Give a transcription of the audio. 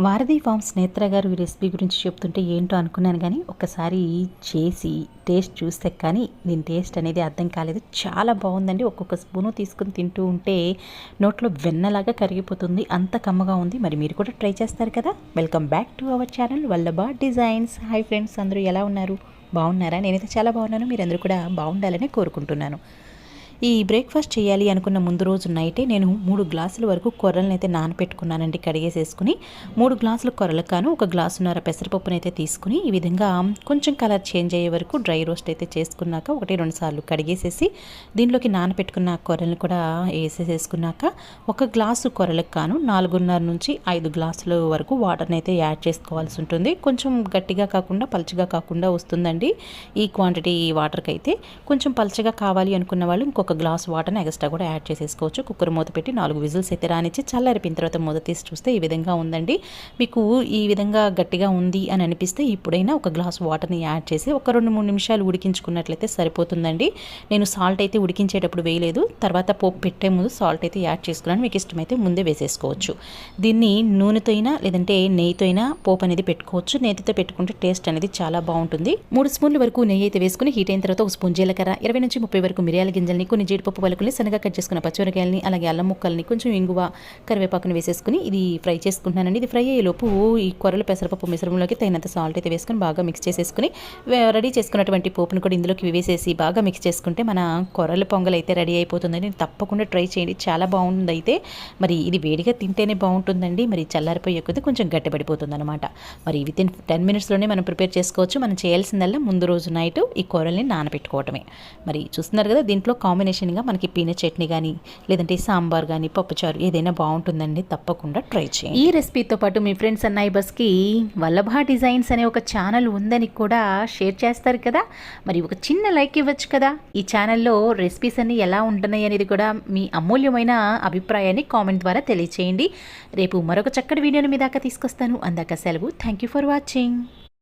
వారధి ఫామ్స్ నేత్ర గారు ఈ రెసిపీ గురించి చెప్తుంటే ఏంటో అనుకున్నాను కానీ ఒక్కసారి చేసి టేస్ట్ చూస్తే కానీ దీని టేస్ట్ అనేది అర్థం కాలేదు. చాలా బాగుందండి. ఒక్కొక్క స్పూను తీసుకుని తింటూ ఉంటే నోట్లో వెన్నలాగా కరిగిపోతుంది. అంత కమ్మగా ఉంది. మరి మీరు కూడా ట్రై చేస్తారు కదా? Welcome back to our channel Vallabha designs. Hi friends అందరూ ఎలా ఉన్నారు? బాగున్నారా? నేనైతే చాలా బాగున్నాను. మీరందరూ కూడా బాగుండాలని కోరుకుంటున్నాను. ఈ బ్రేక్ఫాస్ట్ చేయాలి అనుకున్న ముందు రోజు నైటే నేను మూడు గ్లాసుల వరకు కొర్రలను అయితే నానపెట్టుకున్నానండి కడిగేసేసుకుని. మూడు గ్లాసుల కొర్రలకాను కాను ఒక గ్లాసున్నర పెసరపప్పును అయితే తీసుకుని ఈ విధంగా కొంచెం కలర్ చేంజ్ అయ్యే వరకు డ్రై రోస్ట్ అయితే చేసుకున్నాక ఒకటి రెండు సార్లు కడిగేసేసి దీనిలోకి నానపెట్టుకున్న కొర్రలను కూడా వేసేసేసుకున్నాక ఒక గ్లాసు కొర్రలకు కాను నాలుగున్నర నుంచి ఐదు గ్లాసుల వరకు వాటర్ని అయితే యాడ్ చేసుకోవాల్సి ఉంటుంది. కొంచెం గట్టిగా కాకుండా పలుచగా కాకుండా వస్తుందండి. ఈ క్వాంటిటీ వాటర్కి అయితే కొంచెం పలుచగా కావాలి అనుకున్న వాళ్ళు ఇంకొక ఒక గ్లాస్ వాటర్ని ఎక్స్ట్రా కూడా యాడ్ చేసేసుకోవచ్చు. కుక్కర్ మూత పెట్టి నాలుగు విజిల్స్ అయితే రానిచ్చి చల్లారిపోయిన తర్వాత మూత తీసి చూస్తే ఈ విధంగా ఉందండి. మీకు ఈ విధంగా గట్టిగా ఉంది అని అనిపిస్తే ఇప్పుడైనా ఒక గ్లాస్ వాటర్ని యాడ్ చేసి ఒక రెండు మూడు నిమిషాలు ఉడికించుకున్నట్లయితే సరిపోతుందండి. నేను సాల్ట్ అయితే ఉడికించేటప్పుడు వేయలేదు. తర్వాత పోపు పెట్టే ముందు సాల్ట్ అయితే యాడ్ చేసుకున్నాను. మీకు ఇష్టమైతే ముందే వేసేసుకోవచ్చు. దీన్ని నూనెతో అయినా లేదంటే నెయ్యితో అయినా పోపు అనేది పెట్టుకోవచ్చు. నెయ్యితో పెట్టుకుంటే టేస్ట్ అనేది చాలా బాగుంటుంది. మూడు స్పూన్ల వరకు నెయ్యి అయితే వేసుకుని హీట్ అయిన తర్వాత ఒక స్పూన్ జీలకర్ర ఇరవై నుంచి ముప్పై వరకు మిరియాల గింజల్ని కొన్ని జీడిపప్పు పలుకుల్ని శనగ కట్ చేసుకున్న పచ్చిమిరకాయలని అలాగే అల్లం ముక్కల్ని కొంచెం ఇంగువ కరివేపాకుని వేసేసుకుని ఇది ఫ్రై చేసుకుంటున్నానండి. ఇది ఫ్రై అయ్యేలోపు ఈ కొరలు పెసరపప్పు మిశ్రమంలోకి తగినంత సాల్ట్ అయితే వేసుకుని బాగా మిక్స్ చేసేసుకుని రెడీ చేసుకున్నటువంటి పోపును కూడా ఇందులోకి వేసేసి బాగా మిక్స్ చేసుకుంటే మన కొరల పొంగల్ అయితే రెడీ అయిపోతుందండి. తప్పకుండా ట్రై చేయండి చాలా బాగుంది అయితే మరి ఇది వేడిగా తింటేనే బాగుంటుందండి. మరి చల్లారిపోయే కొద్దీ కొంచెం గట్టిపడిపోతుంది అనమాట మరి విత్ ఇన్ టెన్ మినిట్స్లోనే మనం ప్రిపేర్ చేసుకోవచ్చు. మనం చేయాల్సిందల్లా ముందు రోజు నైట్ ఈ కూరల్ని నానబెట్టుకోవటమే. మరి చూస్తున్నారు కదా దీంట్లో కాంబినేషన్గా మనకి పీన చట్నీ కానీ లేదంటే సాంబార్ కానీ పప్పుచారు ఏదైనా బాగుంటుందండి తప్పకుండా ట్రై చేయండి. ఈ రెసిపీతో పాటు మీ ఫ్రెండ్స్ అండ్ బస్కి వల్లభా డిజైన్స్ అనే ఒక ఛానల్ ఉందని కూడా షేర్ చేస్తారు కదా. మరి ఒక చిన్న లైక్ ఇవ్వచ్చు కదా. ఈ ఛానల్లో రెసిపీస్ అన్ని ఎలా ఉంటున్నాయి అనేది కూడా మీ అమూల్యమైన అభిప్రాయాన్ని కామెంట్ ద్వారా తెలియచేయండి. రేపు మరొక చక్కటి వీడియోని మీ దాకా తీసుకొస్తాను. అందాక సెలవు. Thank you for watching.